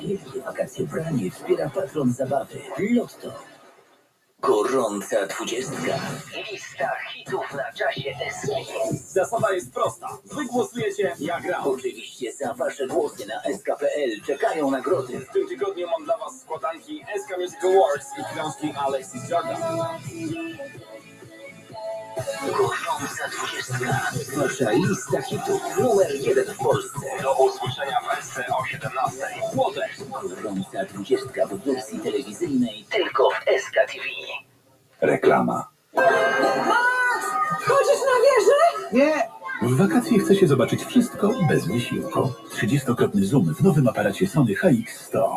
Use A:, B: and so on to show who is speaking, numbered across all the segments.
A: Wielkie wakacje pranie wspiera patron zabawy Lotto. Gorąca dwudziestka. Lista hitów na czasie SKP.
B: Zasada jest prosta. Wy głosujecie, ja gram.
A: Oczywiście za wasze głosy na SK.pl czekają nagrody.
B: W tym tygodniu mam dla was składanki SK Music Awards i książki Alexis Jordan.
A: Gorąca dwudziestka. Wasza lista hitów numer jeden w Polsce.
B: Do usłyszenia w SC o 17. Płotek.
A: Gorąca dwudziestka w wersji telewizyjnej tylko w SK TV.
C: Reklama.
D: Chodzisz na wieżę?
C: Nie! W wakacje chce się zobaczyć wszystko bez wysiłku. 30-krotny zoom w nowym aparacie Sony HX100.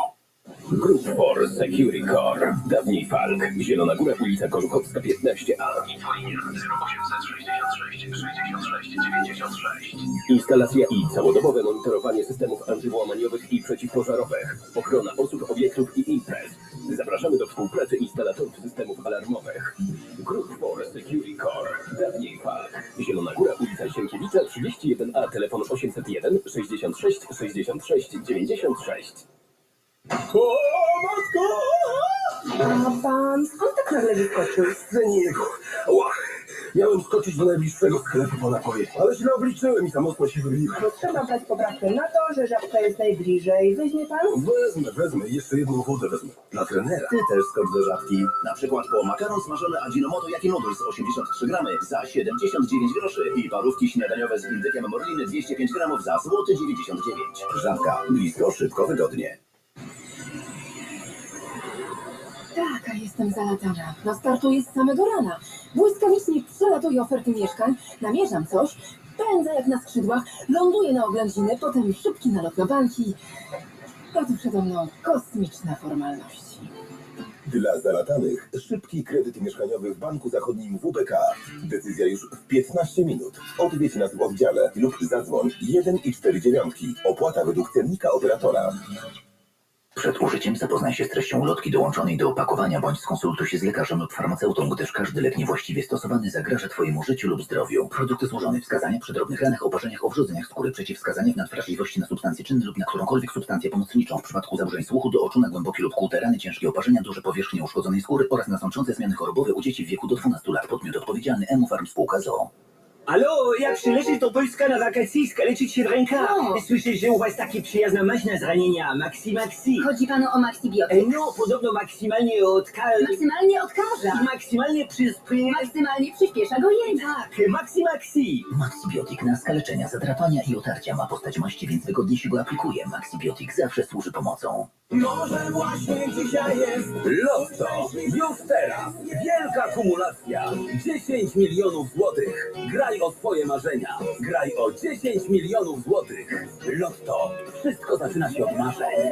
C: Group for Security Core. Dawniej Falk. Zielona Góra, ulica Kożuchowska 15A.
E: Infolinia 0866 66 96.
C: Instalacja i całodobowe monitorowanie systemów antywłamaniowych i przeciwpożarowych. Ochrona osób, obiektów i imprez. Zapraszamy do współpracy instalatorów systemów alarmowych. Group for Security Core. Dawniej Falk. Zielona Góra, ulica Sienkiewicza 31A. Telefon 801 66 66 96. O, matko!
D: A pan skąd tak nagle wyskoczył?
C: Za niego. Ła! Miałem skoczyć do najbliższego sklepu po napoje, ale źle obliczyłem i za mocno się wybiłem.
D: No trzeba brać poprawkę na to, że żabka jest najbliżej. Weźmie pan?
C: Wezmę, wezmę, jeszcze jedną wodę wezmę. Dla trenera. Ty też skocz do żabki.
F: Na przykład po makaron smażony Ajinomoto Yaki Noodles 83 gramy za 79 groszy i parówki śniadaniowe z indykiem morliny 205 gramów za złoty 99. Żabka. Blisko, szybko, wygodnie.
G: Taka jestem zalatana. No startuję z samego rana. Błyskawicznie przelatuję oferty mieszkań, namierzam coś, pędzę jak na skrzydłach, ląduję na oględziny, potem szybki nalot na banki. Tu przede mną kosmiczne formalności.
C: Dla zalatanych szybki kredyt mieszkaniowy w Banku Zachodnim WBK. Decyzja już w 15 minut. Odwiedź nas w oddziale lub zadzwoń 1 i 4 dziewiątki. Opłata według cennika operatora.
A: Przed użyciem zapoznaj się z treścią ulotki dołączonej do opakowania bądź skonsultuj się z lekarzem lub farmaceutą, gdyż każdy lek niewłaściwie stosowany zagraża Twojemu życiu lub zdrowiu. Produkty złożone wskazania przy drobnych ranach, oparzeniach, owrzodzeniach skóry, przeciwwskazania w nadwrażliwości na substancje czynne lub na którąkolwiek substancję pomocniczą. W przypadku zaburzeń słuchu do oczu na głębokie lub kłute rany, ciężkie oparzenia, duże powierzchnie uszkodzonej skóry oraz nasączące zmiany chorobowe u dzieci w wieku do 12 lat. Podmiot odpowiedzialny EMU Farm Spółka ZOO.
H: Alo, jak przylecieć do Polska na wakacje i skaleczyć się w rękach?
G: O.
H: Słyszę, że u was takie przyjazna maśna z ranienia, Maxi Maxi.
G: Chodzi panu o.
H: E, no, podobno maksymalnie odkal...
G: Maksymalnie odkaża.
H: I maksymalnie przyspry...
G: Maksymalnie przyspiesza gojenie.
H: Tak, Maxi Maxi.
A: Maxibiotik na skaleczenia, zadrapania i otarcia ma postać maści, więc wygodnie się go aplikuje. Maxibiotik zawsze służy pomocą.
B: Może właśnie dzisiaj jest Lotto. Już teraz. Wielka kumulacja. 10 milionów złotych. Graj o swoje marzenia. Graj o 10 milionów złotych. Lotto. Wszystko zaczyna się od marzeń.